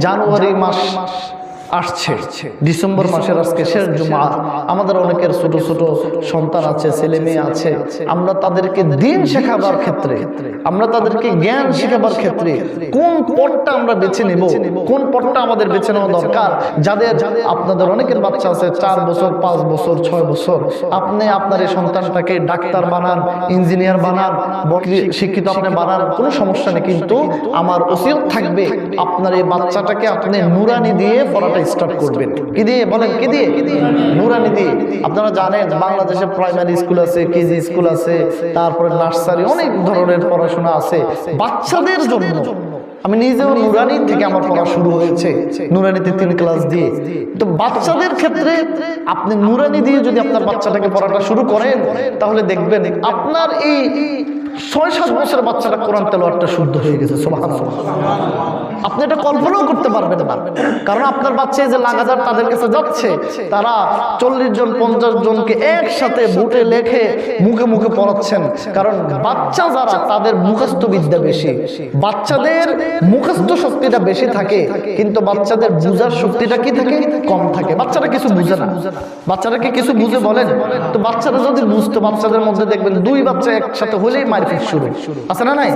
জানুয়ারি মাস। আসছে। ডিসেম্বর মাসের আজকে শেষ জুমা। আমাদের অনেকের ছোট ছোট সন্তান আছে ছেলে মেয়ে আছে। আমরা তাদেরকে দিন শেখাবার ক্ষেত্রে আমরা তাদেরকে জ্ঞান শেখাবার ক্ষেত্রে কোন পথটা আমরা বেছে নেব? কোন পথটা আমাদের বেছে নেওয়া দরকার? যাদের আপনাদের অনেকের বাচ্চা আছে চার বছর পাঁচ বছর ছয় বছর। আপনি আপনার এই সন্তানটাকে ডাক্তার বানান ইঞ্জিনিয়ার বানান শিক্ষিত আপনি বানান কোনো সমস্যা নেই। কিন্তু আমার ওসিয়ত থাকবে আপনার এই বাচ্চাটাকে আপনি নুরানি দিয়ে পড়াটা স্টার্ট করবেন। কি দিয়ে? বলেন কি দিয়ে? নুরানি দিয়ে। আপনারা জানেন বাংলাদেশে প্রাইমারি স্কুল আছে কেজি স্কুল আছে তারপরে নার্সারি অনেক ধরনের পড়াশোনা আছে। বাচ্চাদের জন্য। আমি নিজেও নুরানি থেকে আমার পড়া শুরু হয়েছে। নুরানিতে তিন ক্লাস দিয়ে। তো বাচ্চাদের ক্ষেত্রে আপনি নুরানি দিয়ে যদি আপনার বাচ্চাটাকে পড়াটা শুরু করেন তাহলে দেখবেন আপনার এই ছয় সাত বছরের বাচ্চাটা কোরআন তেলোয়ারটা শুদ্ধ হয়ে গেছে আপনি এটা কল্পনাও করতে পারবেন কারণ আপনার বাচ্চা যে লাগাতার তাদের কাছে যাচ্ছে, তারা চল্লিশ জন, পঞ্চাশ জনকে একসাথে বুটে লেখে মুখে মুখে পড়াচ্ছেন। কারণ বাচ্চা যারা, তাদের মুখস্থ বিদ্যা বেশি। বাচ্চাদের মুখস্থ শক্তিটা বেশি থাকে, কিন্তু বাচ্চাদের বুঝার শক্তিটা কি থাকে? কম থাকে। বাচ্চারা কিছু বুঝে না। বাচ্চারা কি কিছু বুঝে বলেন? তো বাচ্চারা যদি বুঝতো, বাচ্চাদের মধ্যে দেখবেন দুই বাচ্চা একসাথে হলেই মারপিট শুরু। আছে না নাই?